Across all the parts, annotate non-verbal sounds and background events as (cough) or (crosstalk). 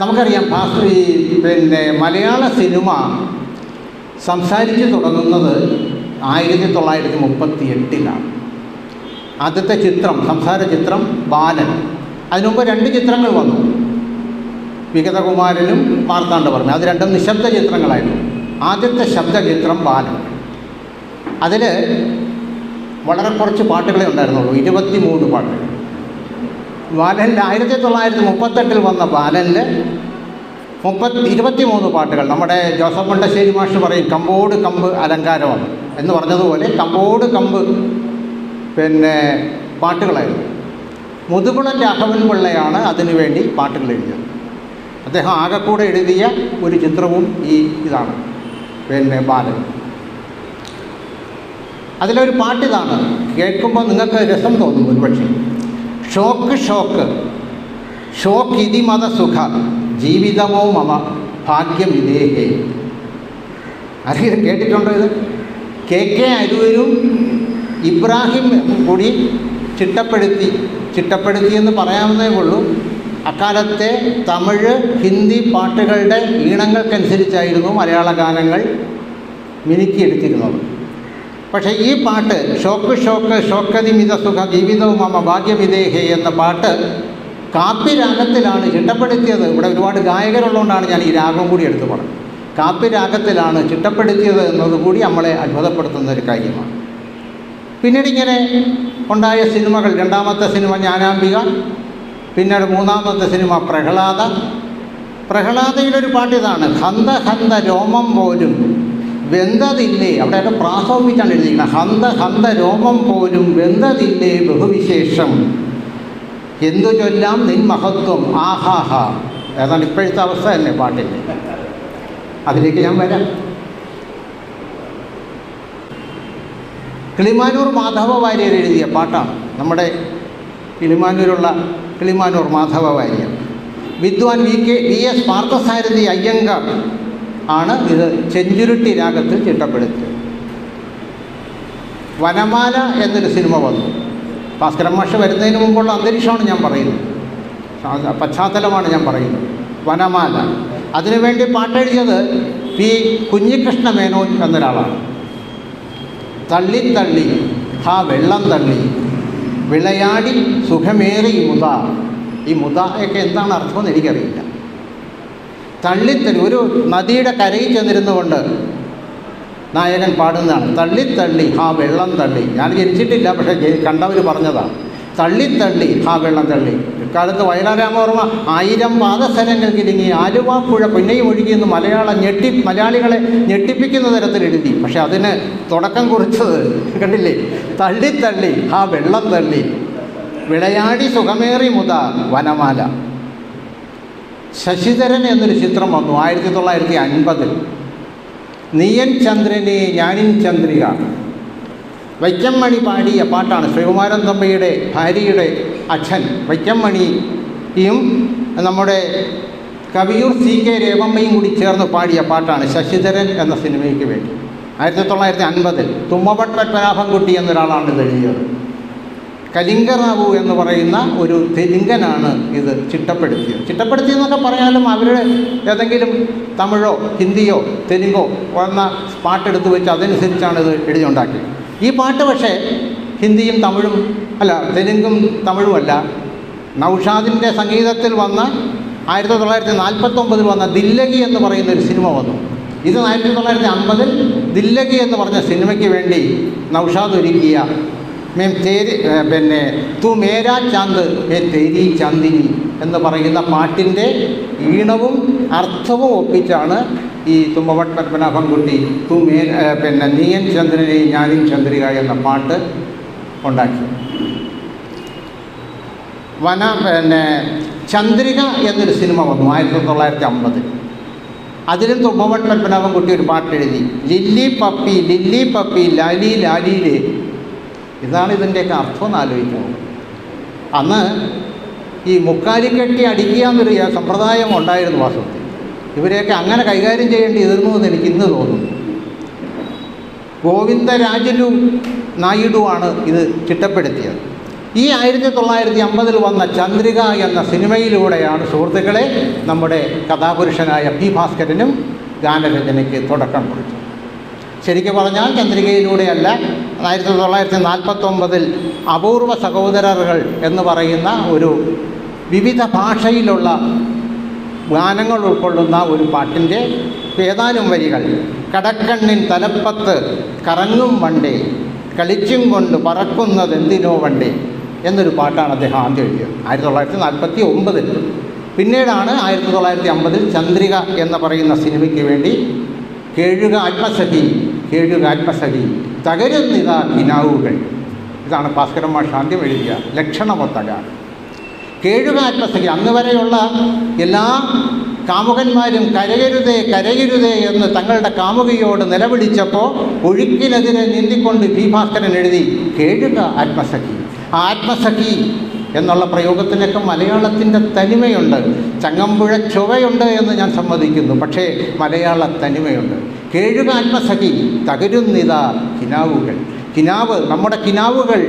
നമുക്കറിയാം ഭാസ് ഈ പിന്നെ മലയാള സിനിമ സംസാരിച്ച് തുടങ്ങുന്നത് ആയിരത്തി തൊള്ളായിരത്തി മുപ്പത്തി എട്ടിലാണ് ആദ്യത്തെ ചിത്രം സംസാര ചിത്രം ബാലൻ. അതിനുമുമ്പ് രണ്ട് ചിത്രങ്ങൾ വന്നു. വിഗതകുമാരനും മാർത്താണ്ഡവർമ്മ അത് രണ്ടും നിശബ്ദ ചിത്രങ്ങളായിരുന്നു. ആദ്യത്തെ ശബ്ദ ചിത്രം ബാലൻ. അതിൽ വളരെ കുറച്ച് പാട്ടുകളേ ഉണ്ടായിരുന്നുള്ളൂ. ഇരുപത്തി മൂന്ന് പാട്ടുകൾ. ബാലനിൽ ആയിരത്തി തൊള്ളായിരത്തി മുപ്പത്തെട്ടിൽ വന്ന ബാലനിൽ മുപ്പത്തി ഇരുപത്തി മൂന്ന് പാട്ടുകൾ. നമ്മുടെ ജോസഫ് മുണ്ടശ്ശേരി മാഷ് പറയും കമ്പോട് കമ്പ് അലങ്കാരമാണ് എന്ന് പറഞ്ഞതുപോലെ കമ്പോട് കമ്പ് പിന്നെ പാട്ടുകളായിരുന്നു. മുതുകുളം രാഘവൻ പിള്ളയാണ് അതിനുവേണ്ടി പാട്ടുകൾ എഴുതിയത്. അദ്ദേഹം ആകെക്കൂടെ എഴുതിയ ഒരു ചിത്രവും ഈ ഇതാണ് പിന്നെ ബാലൻ. അതിലൊരു പാട്ടിതാണ് കേൾക്കുമ്പോൾ നിങ്ങൾക്ക് രസം തോന്നും ഒരുപക്ഷെ. Shock shock. ഷോക്ക് ഇതി മതസുഖ ജീവിതമോ മമ. ഭാഗ്യം ഇതേഹേ അറിയാം കേട്ടിട്ടുണ്ടോ ഇത്? കെ കെ അരൂരും ഇബ്രാഹിം കൂടി ചിട്ടപ്പെടുത്തി ചിട്ടപ്പെടുത്തി എന്ന് പറയാവുന്നേ ഉള്ളൂ. അക്കാലത്തെ തമിഴ് ഹിന്ദി പാട്ടുകളുടെ ഈണങ്ങൾക്കനുസരിച്ചായിരുന്നു മലയാള ഗാനങ്ങൾ മിനുക്കിയെടുത്തിരുന്നത്. പക്ഷേ ഈ പാട്ട് ഷോക്ക് ഷോക്ക് ഷോക്കതി മിത സുഖ ജീവിതവും അമ്മ ഭാഗ്യവിദേഹേ എന്ന പാട്ട് കാപ്പി രാഗത്തിലാണ് ചിട്ടപ്പെടുത്തിയത്. ഇവിടെ ഒരുപാട് ഗായകരുള്ളതുകൊണ്ടാണ് ഞാൻ ഈ രാഗം കൂടി എടുത്തു പറഞ്ഞത്. കാപ്പി രാഗത്തിലാണ് ചിട്ടപ്പെടുത്തിയത് എന്നതുകൂടി നമ്മളെ അത്ഭുതപ്പെടുത്തുന്ന ഒരു കാര്യമാണ്. പിന്നീട് ഇങ്ങനെ ഉണ്ടായ സിനിമകൾ രണ്ടാമത്തെ സിനിമ ജ്ഞാനാംബിക പിന്നീട് മൂന്നാമത്തെ സിനിമ പ്രഹ്ലാദ. പ്രഹ്ലാദയിലൊരു പാട്ട് ഇതാണ് ഹന്ത ഹന്ത രോമം പോലും വെന്തതില്ലേ? അവിടെ പ്രാസോപിച്ചാണ് എഴുതിയിരിക്കുന്നത്. ഹന്ത ഹന്ത രോമം പോലും വെന്തതില്ലേ ബഹുവിശേഷം? എന്തു ചൊല്ലാം നിൻ മഹത്വം? ആഹാഹ. ഏതാണ്ട് ഇപ്പോഴത്തെ അവസ്ഥ തന്നെ പാട്ടിന്റെ. അതിലേക്ക് ഞാൻ വരാം. കിളിമാനൂർ മാധവ വാര്യർ എഴുതിയ പാട്ടാണ്. നമ്മുടെ കിളിമാനൂരുള്ള കിളിമാനൂർ മാധവ വാര്യർ. വിദ്വാൻ V K V S Parthasarathy Iyengar. ആണ് ഇത് ചെഞ്ചുരുട്ടി രാഗത്തിൽ ചിട്ടപ്പെടുത്തിയത്. വനമാല എന്നൊരു സിനിമ വന്നു. ഭാസ്കരൻ മാഷ് വരുന്നതിന് മുമ്പുള്ള അന്തരീക്ഷമാണ് ഞാൻ പറയുന്നത്. ആ പശ്ചാത്തലമാണ് ഞാൻ പറയുന്നത്. വനമാല. അതിനുവേണ്ടി പാട്ടെഴുതിയത് പി കുഞ്ഞികൃഷ്ണ മേനോൻ എന്നൊരാളാണ്. തള്ളി തള്ളി ഹാ വെള്ളം തള്ളി വിളയാടി സുഖമേറി മുത. ഈ മുതയൊക്കെ എന്താണ് അർത്ഥമെന്ന് എനിക്കറിയില്ല. തള്ളിത്തള്ളി ഒരു നദിയുടെ കരയിൽ ചെന്നിരുന്നുകൊണ്ട് നായകൻ പാടുന്നതാണ്. തള്ളിത്തള്ളി ആ വെള്ളം തള്ളി. ഞാൻ ജനിച്ചിട്ടില്ല പക്ഷേ കണ്ടവർ പറഞ്ഞതാണ്. തള്ളിത്തള്ളി ആ വെള്ളം തള്ളി. ഇക്കാലത്ത് വയലാരാമോർമ്മ ആയിരം പാദസരങ്ങൾ കിലുങ്ങി ആലുവാപ്പുഴ പുഴ പിന്നെയും ഒഴുകിയെന്ന് മലയാള ഞെട്ടി മലയാളികളെ ഞെട്ടിപ്പിക്കുന്ന തരത്തിൽ എഴുതി. പക്ഷെ അതിന് തുടക്കം കുറിച്ചത് കണ്ടില്ലേ? തള്ളിത്തള്ളി ആ വെള്ളം തള്ളി. വിളയാടി സുഖമേറി മുത വനമാല. ശശിധരൻ എന്നൊരു ചിത്രം വന്നു ആയിരത്തി തൊള്ളായിരത്തി അൻപതിൽ നീയൻ ചന്ദ്രനെ ഞാനിൻ ചന്ദ്രിക. വൈക്കമ്മണി പാടിയ പാട്ടാണ് ശ്രീകുമാരൻ തമ്പിയുടെ ഭാര്യയുടെ അച്ഛൻ വൈക്കമ്മണിയും നമ്മുടെ കവിയൂർ സി കെ രേവമ്മയും കൂടി ചേർന്ന് പാടിയ പാട്ടാണ് ശശിധരൻ എന്ന സിനിമയ്ക്ക് വേണ്ടി. ആയിരത്തി തൊള്ളായിരത്തി അൻപതിൽ തുമ്മഭട്ട് പത്മനാഭൻകുട്ടി എന്നൊരാളാണ് എഴുതിയത്. കലിംഗറാവു എന്ന് പറയുന്ന ഒരു തെലുങ്കനാണ് ഇത് ചിട്ടപ്പെടുത്തിയത്. ചിട്ടപ്പെടുത്തിയെന്നൊക്കെ പറയാലും അവരുടെ ഏതെങ്കിലും തമിഴോ ഹിന്ദിയോ തെലുങ്കോ വന്ന പാട്ടെടുത്ത് വെച്ച് അതനുസരിച്ചാണ് ഇത് എഴുതിയുണ്ടാക്കിയത്. ഈ പാട്ട് പക്ഷേ ഹിന്ദിയും തമിഴും അല്ല തെലുങ്കും തമിഴുമല്ല നൗഷാദിന്റെ സംഗീതത്തിൽ വന്ന ആയിരത്തി തൊള്ളായിരത്തി നാൽപ്പത്തൊമ്പതിൽ വന്ന ദില്ലകി എന്ന് പറയുന്ന ഒരു സിനിമ വന്നു. ഇത് ആയിരത്തി തൊള്ളായിരത്തി അമ്പതിൽ ദില്ലകി എന്ന് പറഞ്ഞ സിനിമയ്ക്ക് വേണ്ടി നൗഷാദ് ഒരുക്കിയ മേം തേരി പിന്നെ തു മേരാ ചാന്ത് മേ തേരി ചാന്ദിനി എന്ന് പറയുന്ന പാട്ടിന്റെ ഈണവും അർത്ഥവും ഒപ്പിച്ചാണ് ഈ തുമ്പവട്ട് പത്മനാഭൻകുട്ടി തു മേ പിന്നെ നീയൻ ചന്ദ്രനെ ഞാനും ചന്ദ്രിക എന്ന പാട്ട് ഉണ്ടാക്കി വന പിന്നെ ചന്ദ്രിക എന്നൊരു സിനിമ വന്നു ആയിരത്തി തൊള്ളായിരത്തി അമ്പത് അതിലും തുമ്പവട്ട് പത്മനാഭൻകുട്ടി ഒരു പാട്ട് എഴുതി ലില്ലി പപ്പി ലില്ലി പപ്പി ലാലി ലാലിയിലെ ഇതാണ് ഇതിന്റെയൊക്കെ അർത്ഥം എന്ന് ആലോചിക്കുന്നത് അന്ന് ഈ മുക്കാലി കെട്ടി അടിക്കുക എന്നൊരു സമ്പ്രദായം ഉണ്ടായിരുന്നു വാസ്തവത്തിൽ. ഇവരെയൊക്കെ അങ്ങനെ കൈകാര്യം ചെയ്യേണ്ടിയിരുന്നു എന്ന് എനിക്ക് ഇന്ന് തോന്നുന്നു. ഗോവിന്ദരാജലു നായിഡുവാണ് ഇത് ചിട്ടപ്പെടുത്തിയത്. ഈ ആയിരത്തി തൊള്ളായിരത്തി അമ്പതിൽ വന്ന ചന്ദ്രിക എന്ന സിനിമയിലൂടെയാണ് സുഹൃത്തുക്കളെ നമ്മുടെ കഥാപുരുഷനായ പി ഭാസ്കരനും ഗാനരചനയ്ക്ക് തുടക്കം കുറിച്ചത്. ശരിക്കു പറഞ്ഞാൽ ചന്ദ്രികയിലൂടെയല്ല ആയിരത്തി തൊള്ളായിരത്തി നാൽപ്പത്തൊമ്പതിൽ അപൂർവ സഹോദരകൾ എന്ന് പറയുന്ന ഒരു വിവിധ ഭാഷയിലുള്ള ഗാനങ്ങൾ ഉൾക്കൊള്ളുന്ന ഒരു പാട്ടിന്റെ ഏതാനും വരികൾ. കടക്കണ്ണിൻ തലപ്പത്ത് കറങ്ങും വണ്ടി കളിച്ചും കൊണ്ട് പറക്കുന്നത് എന്തിനോ വണ്ടി എന്നൊരു പാട്ടാണ് അദ്ദേഹം ആദ്യം എഴുതിയത് ആയിരത്തി തൊള്ളായിരത്തി നാൽപ്പത്തി ഒമ്പതിൽ പിന്നീടാണ് ആയിരത്തി തൊള്ളായിരത്തി അമ്പതിൽ ചന്ദ്രിക എന്ന് പറയുന്ന സിനിമയ്ക്ക് വേണ്ടി കേഴുക ആത്മസഖി കേഴുക ആത്മസഖി തകരുന്നിതാ കിനാവുകൾ ഇതാണ് ഭാസ്കരൻ ആദ്യം എഴുതിയ ലക്ഷണമൊത്തക കേഴുകാത്മസഖി അന്ന് വരെയുള്ള എല്ലാ കാമുകന്മാരും കരയരുതേ കരയരുതേ എന്ന് തങ്ങളുടെ കാമുകയോട് നിലവിളിച്ചപ്പോൾ ഒഴുക്കിനെതിരെ നീന്തിക്കൊണ്ട് പി ഭാസ്കരൻ എഴുതി കേഴുക ആത്മസഖി ആത്മസഖി എന്നുള്ള പ്രയോഗത്തിനൊക്കെ മലയാളത്തിന്റെ തനിമയുണ്ട്. ചങ്ങമ്പുഴ ചുവയുണ്ട് എന്ന് ഞാൻ സമ്മതിക്കുന്നു. പക്ഷേ മലയാള തനിമയുണ്ട്. കേഴുക ആത്മസഖി തകരുന്നിതാ കിനാവുകൾ. കിനാവ് നമ്മുടെ കിനാവുകൾ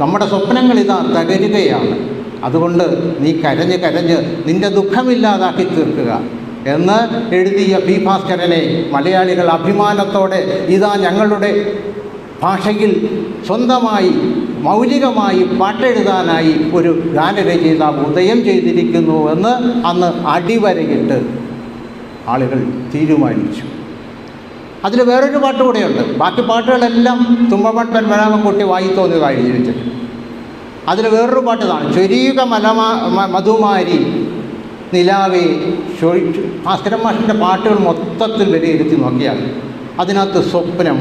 നമ്മുടെ സ്വപ്നങ്ങൾ ഇതാ തകരുകയാണ്. അതുകൊണ്ട് നീ കരഞ്ഞ് കരഞ്ഞ് നിന്റെ ദുഃഖമില്ലാതാക്കി തീർക്കുക എന്ന് എഴുതിയ പി ഭാസ്കരനെ മലയാളികൾ അഭിമാനത്തോടെ ഇതാ ഞങ്ങളുടെ ഭാഷയിൽ സ്വന്തമായി മൗലികമായി പാട്ടെഴുതാനായി ഒരു ഗാനരചയിതാവ് ഉദയം ചെയ്തിരിക്കുന്നു എന്ന് അന്ന് അടിവരയിട്ട് ആളുകൾ തീരുമാനിച്ചു. അതിൽ വേറൊരു പാട്ട് കൂടെയുണ്ട്. ബാക്കി പാട്ടുകളെല്ലാം തുമ്പമൺ മലാമക്കുട്ടി കുട്ടി വായി തോന്നിയതായി എഴുതിയിട്ടുണ്ട് അതിൽ വേറൊരു പാട്ട് ഇതാണ് ചൊരിയുക മലമാ മധുമാരി നിലാവേ ചൊഴിച്ചു ഭാസ്കരൻ മാഷിന്റെ പാട്ടുകൾ മൊത്തത്തിൽ വിലയിരുത്തി നോക്കിയാൽ അതിനകത്ത് സ്വപ്നം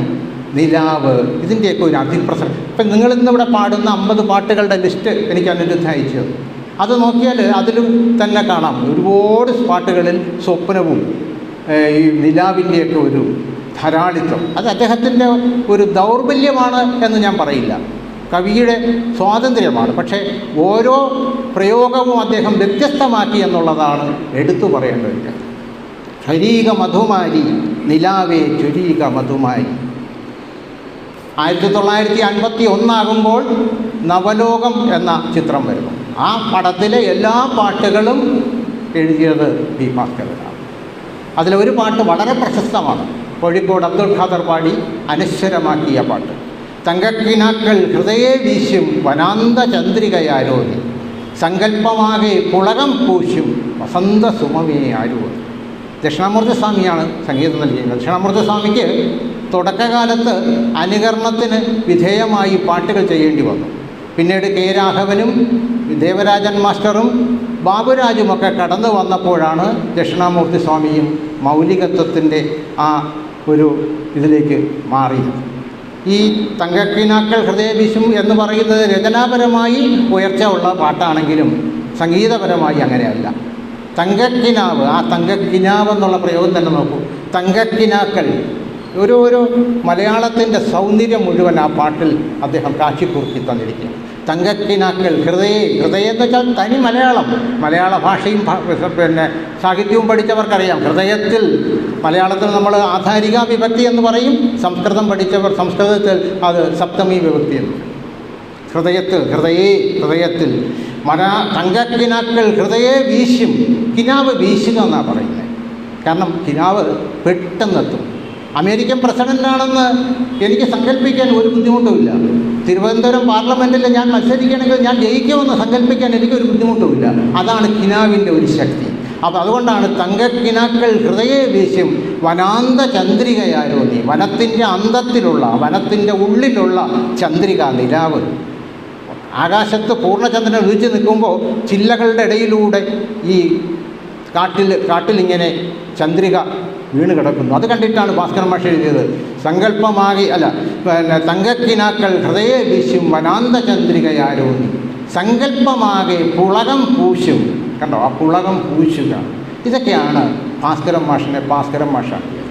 നിലാവ് ഇതിന്റെയൊക്കെ ഒരു അതിപ്രസരം ഇപ്പം നിങ്ങളിന്നിവിടെ പാടുന്ന അമ്പത് പാട്ടുകളുടെ ലിസ്റ്റ് എനിക്ക് അനിരുദ്ധ അയച്ചു. അത് നോക്കിയാൽ അതിലും തന്നെ കാണാം. ഒരുപാട് പാട്ടുകളിൽ സ്വപ്നവും ഈ നിലാവിന്റെയൊക്കെ ഒരു ധാരാളിത്വം. അത് അദ്ദേഹത്തിന്റെ ഒരു ദൗർബല്യമാണ് എന്ന് ഞാൻ പറയില്ല. കവിയുടെ സ്വാതന്ത്ര്യമാണ്. പക്ഷേ ഓരോ പ്രയോഗവും അദ്ദേഹം വ്യത്യസ്തമാക്കി എന്നുള്ളതാണ് എടുത്തു പറയേണ്ട ഒരു മധുമാരി നിലാവേ ചുരീക മധുമാരി. ആയിരത്തി തൊള്ളായിരത്തി അൻപത്തി ഒന്നാകുമ്പോൾ നവലോകം എന്ന ചിത്രം വരുന്നു. ആ പടത്തിലെ എല്ലാ പാട്ടുകളും എഴുതിയത് പി ഭാസ്കരനാണ് അതിലെ ഒരു പാട്ട് വളരെ പ്രശസ്തമാണ്. കോഴിക്കോട് അബ്ദുൾ ഖാദർ പാടി അനശ്വരമാക്കിയ പാട്ട്. തങ്കക്കിനാക്കൾ ഹൃദയെ വീശും വനാന്ത ചന്ദ്രികയാരോതി സങ്കല്പമാകെ പുളകം പൂശും വസന്ത സുമമേ ആരോതി. ദക്ഷിണാമൂർത്തി സ്വാമിയാണ് സംഗീതം നൽകിയത് ദക്ഷിണാമൂർത്തി സ്വാമിക്ക് തുടക്കകാലത്ത് അനുകരണത്തിന് വിധേയമായി പാട്ടുകൾ ചെയ്യേണ്ടി വന്നു. പിന്നീട് കെ രാഘവനും ദേവരാജൻ മാസ്റ്ററും ബാബുരാജുമൊക്കെ കടന്നു വന്നപ്പോഴാണ് ദക്ഷിണാമൂർത്തി സ്വാമിയും മൗലികത്വത്തിന്റെ ആ ഒരു ഇതിലേക്ക് മാറി. ഈ തങ്കക്കിനാക്കൾ ഹൃദയവിശും എന്ന് പറയുന്നത് രചനാപരമായി ഉയർച്ച ഉള്ള പാട്ടാണെങ്കിലും സംഗീതപരമായി അങ്ങനെയല്ല. തങ്കക്കിനാവ് ആ തങ്കക്കിനാവ് എന്നുള്ള പ്രയോഗം തന്നെ നോക്കൂ. തങ്കക്കിനാക്കൾ ഒരു ഒരു മലയാളത്തിന്റെ സൗന്ദര്യം മുഴുവൻ ആ പാട്ടിൽ അദ്ദേഹം കാശിക്കുറുക്കി തന്നിരിക്കും തങ്കക്കിനാക്കൾ ഹൃദയ ഹൃദയം എന്ന് വെച്ചാൽ തനി മലയാളം. മലയാള ഭാഷയും പിന്നെ സാഹിത്യവും പഠിച്ചവർക്കറിയാം. ഹൃദയത്തിൽ മലയാളത്തിൽ നമ്മൾ ആധാരിക വിഭക്തി എന്ന് പറയും. സംസ്കൃതം പഠിച്ചവർ സംസ്കൃതത്തിൽ അത് സപ്തമി വിഭക്തി എന്ന് ഹൃദയത്തിൽ ഹൃദയേ ഹൃദയത്തിൽ. മന തങ്കക്കിനാക്കൾ ഹൃദയേ വീശും. കിനാവ് വീശുക എന്നാണ് പറയുന്നത് കാരണം കിനാവ് പെട്ടെന്നെത്തും. അമേരിക്കൻ പ്രസിഡന്റാണെന്ന് എനിക്ക് സങ്കല്പിക്കാൻ ഒരു ബുദ്ധിമുട്ടുമില്ല. തിരുവനന്തപുരം പാർലമെന്റിൽ ഞാൻ മത്സരിക്കണമെങ്കിൽ ഞാൻ ജയിക്കുമെന്ന് സങ്കല്പിക്കാൻ എനിക്കൊരു ബുദ്ധിമുട്ടുമില്ല. അതാണ് കിനാവിന്റെ ഒരു ശക്തി. അപ്പോൾ അതുകൊണ്ടാണ് തങ്കക്കിനാക്കൾ ഹൃദയ വീശും വനാന്ത ചന്ദ്രികയാരോ നീ വനത്തിന്റെ അന്തത്തിലുള്ള വനത്തിന്റെ ഉള്ളിലുള്ള ചന്ദ്രിക നിലാവ്. ആകാശത്ത് പൂർണചന്ദ്രൻ ഒഴിച്ച് നിൽക്കുമ്പോൾ ചില്ലകളുടെ ഇടയിലൂടെ ഈ കാട്ടിൽ കാട്ടിലിങ്ങനെ ചന്ദ്രിക വീണ് കിടക്കുന്നു. അത് കണ്ടിട്ടാണ് ഭാസ്കരൻ മാഷ എഴുതിയത്. സങ്കല്പമാകി അല്ല പിന്നെ തങ്കക്കിനാക്കൾ ഹൃദയ വീശും വനാന്ത ചന്ദ്രികയാരോ നീ സങ്കല്പമാകെ പുളകം പൂശും കണ്ടോ? ആ പുളകം പൂശുക. ഇതൊക്കെയാണ് ഭാസ്കരൻ മാഷിനെ ഭാസ്കരൻ മാഷാക്കിയത്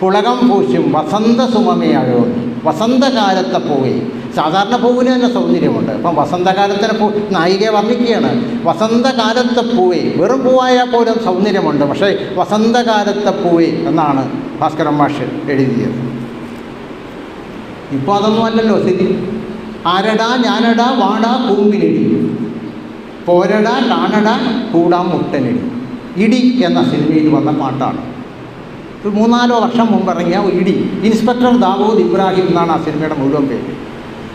പുളകം പൂശും വസന്ത സുമമയായോ വസന്തകാലത്തെ പോയി. സാധാരണ പൂവിന് തന്നെ സൗന്ദര്യമുണ്ട്. അപ്പം വസന്തകാലത്തിന് പൂ നായികയെ വർണിക്കുകയാണ്. വസന്തകാലത്തെ പൂവേ വെറും പൂവായാൽ പോലും സൗന്ദര്യമുണ്ട്. പക്ഷേ വസന്തകാലത്തെ പൂവേ എന്നാണ് ഭാസ്കരൻ മാഷ് എഴുതിയത്. ഇപ്പോൾ അതൊന്നും അല്ലല്ലോ സ്ഥിതി. ആരടാ ഞാനടാ വാടാ കൂമ്പിനിടി പോരടാ കാണടാ കൂടാൻ മുട്ടനിൽ ഇടി എന്ന സിനിമയിൽ വന്ന പാട്ടാണ്. ഒരു മൂന്നാലോ വർഷം മുമ്പ് ഇറങ്ങിയ ഇടി. ഇൻസ്പെക്ടർ ദാവൂദ് ഇബ്രാഹിം എന്നാണ് ആ സിനിമയുടെ മുഴുവൻ പേര്.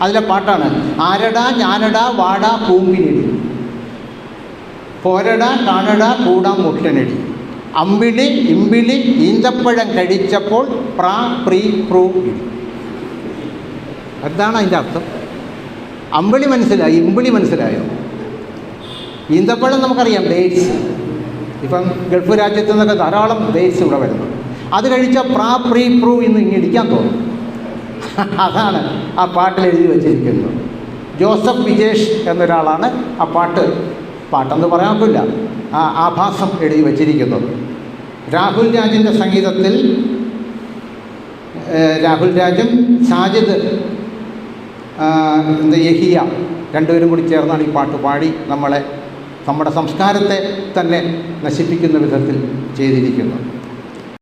അതിലെ പാട്ടാണ് ആരടാ ഞാനടാ വാടാ പൂമ്പിനിടി. പോരടാ കാണടാ കൂടാ മുട്ടനടി. അമ്പിളി ഇമ്പിളി ഈന്തപ്പഴം കഴിച്ചപ്പോൾ പ്രാ പ്രീ പ്രൂ ഇടി. എന്താണ് അതിന്റെ അർത്ഥം? അമ്പിളി മനസ്സിലായി ഇമ്പിളി മനസ്സിലായോ? ഈന്തപ്പഴം നമുക്കറിയാം ഡേറ്റ്സ്. ഇപ്പം ഗൾഫ് രാജ്യത്തു നിന്നൊക്കെ ധാരാളം ഡേറ്റ്സ് ഇവിടെ വരുന്നു. അത് കഴിച്ച പ്രാ പ്രീ പ്രൂ ഇന്ന് ഇങ്ങിടിക്കാൻ തോന്നും. (laughs) അതാണ് ആ പാട്ടിൽ എഴുതി വച്ചിരിക്കുന്നത്. ജോസഫ് വിജേഷ് എന്നൊരാളാണ് ആ പാട്ട്. പാട്ടെന്ന് പറയാൻ പറ്റില്ല ആ ആഭാസം എഴുതി വച്ചിരിക്കുന്നത്. രാഹുൽ രാജിന്റെ സംഗീതത്തിൽ രാഹുൽ രാജും സാജിദ് എന്താ യഹിയ രണ്ടുപേരും കൂടി ചേർന്നാണ് ഈ പാട്ട് പാടി നമ്മളെ നമ്മുടെ സംസ്കാരത്തെ തന്നെ നശിപ്പിക്കുന്ന വിധത്തിൽ ചെയ്തിരിക്കുന്നത്